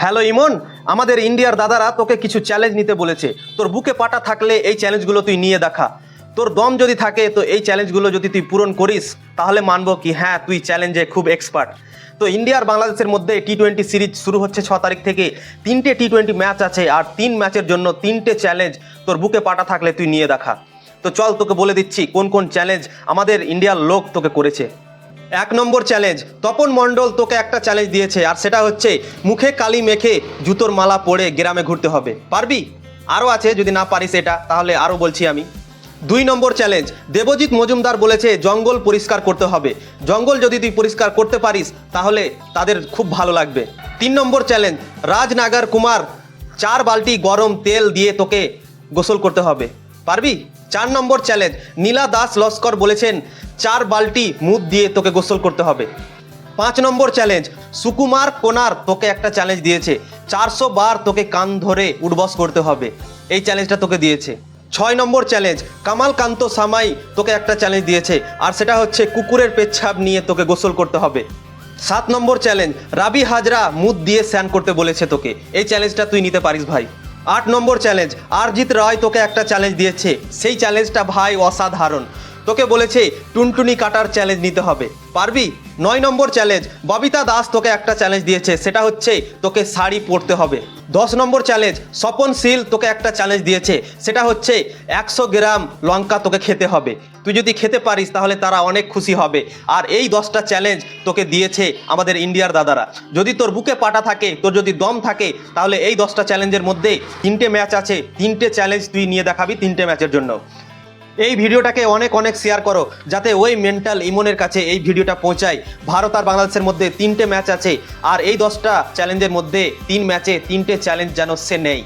Hello ইমন, আমাদের ইন্ডিয়ার দাদারা তোকে কিছু চ্যালেঞ্জ নিতে বলেছে। তোর বুকে পাটা থাকলে এই চ্যালেঞ্জগুলো তুই নিয়ে দেখা। তোর দম যদি থাকে, তো এই চ্যালেঞ্জগুলো যদি তুই পূরণ করিস, তাহলে মানবো কি হ্যাঁ তুই চ্যালেঞ্জে খুব এক্সপার্ট তো ইন্ডিয়ার বাংলাদেশের মধ্যে টি টোয়েন্টি সিরিজ শুরু হচ্ছে ছ তারিখ থেকে। তিনটে টি টোয়েন্টি ম্যাচ আছে আর তিন ম্যাচের জন্য তিনটে চ্যালেঞ্জ তোর বুকে পাটা থাকলে তুই নিয়ে দেখা। তো চল তোকে বলে দিচ্ছি, কোন কোন চ্যালেঞ্জ আমাদের ইন্ডিয়ার লোক তোকে করেছে। এক নম্বর চ্যালেঞ্জ তপন মণ্ডল তোকে একটা চ্যালেঞ্জ দিয়েছে, আর সেটা হচ্ছে মুখে কালি মেখে জুতোর মালা পরে গ্রামে ঘুরতে হবে। পারবি? আরও আছে, যদি না পারিস এটা, তাহলে আরও বলছি আমি। দুই নম্বর চ্যালেঞ্জ দেবজিৎ মজুমদার বলেছে জঙ্গল পরিষ্কার করতে হবে। জঙ্গল যদি তুই পরিষ্কার করতে পারিস, তাহলে তাদের খুব ভালো লাগবে। তিন নম্বর চ্যালেঞ্জ রাজনাগার কুমার চার বালতি গরম তেল দিয়ে তোকে গোসল করতে হবে। পারবি? চার নম্বর চ্যালেঞ্জ নীলা দাস লস্কর বলেছেন, চার বালতি মুদ দিয়ে তোকে গোসল করতে হবে। পাঁচ নম্বর চ্যালেঞ্জ সুকুমার কোনার তোকে একটা চ্যালেঞ্জ দিয়েছে। চারশো বার তোকে কান ধরে উঠবস করতে হবে। এই চ্যালেঞ্জটা তোকে দিয়েছে। ছয় নম্বর চ্যালেঞ্জ কামালকান্ত সামাই তোকে একটা চ্যালেঞ্জ দিয়েছে। আর সেটা হচ্ছে কুকুরের পেচ্ছাপ নিয়ে তোকে গোসল করতে হবে। সাত নম্বর চ্যালেঞ্জ রাবি হাজরা মুদ দিয়ে স্যান করতে বলেছে তোকে। এই চ্যালেঞ্জটা তুই নিতে পারিস ভাই। আট নম্বর চ্যালেঞ্জ আরজিৎ রায় তোকে একটা চ্যালেঞ্জ দিয়েছে। সেই চ্যালেঞ্জটা ভাই অসাধারণ। তোকে বলেছে টুনটুনি কাটার চ্যালেঞ্জ নিতে হবে। পারবি? নয় নম্বর চ্যালেঞ্জ ববিতা দাস তোকে একটা চ্যালেঞ্জ দিয়েছে, সেটা হচ্ছে তোকে শাড়ি পরতে হবে। দশ নম্বর চ্যালেঞ্জ স্বপন শীল তোকে একটা চ্যালেঞ্জ দিয়েছে, সেটা হচ্ছে একশো গ্রাম লঙ্কা তোকে খেতে হবে। তুই যদি খেতে পারিস, তাহলে তারা অনেক খুশি হবে। আর এই দশটা চ্যালেঞ্জ তোকে দিয়েছে আমাদের ইন্ডিয়ার দাদারা। যদি তোর বুকে পাটা থাকে, তোর যদি দম থাকে, তাহলে এই দশটা চ্যালেঞ্জের মধ্যে তিনটে ম্যাচ আছে। তিনটে চ্যালেঞ্জ তুই নিয়ে দেখাবি তিনটে ম্যাচের জন্য। এই ভিডিওটাকে অনেক অনেক শেয়ার করো, যাতে ওই মেন্টাল ইমনের কাছে এই ভিডিওটা পৌঁছায়। ভারত আর বাংলাদেশের মধ্যে তিনটে ম্যাচ আছে, আর এই দশটা চ্যালেঞ্জের মধ্যে তিন ম্যাচে তিনটে চ্যালেঞ্জ যেন সে নেই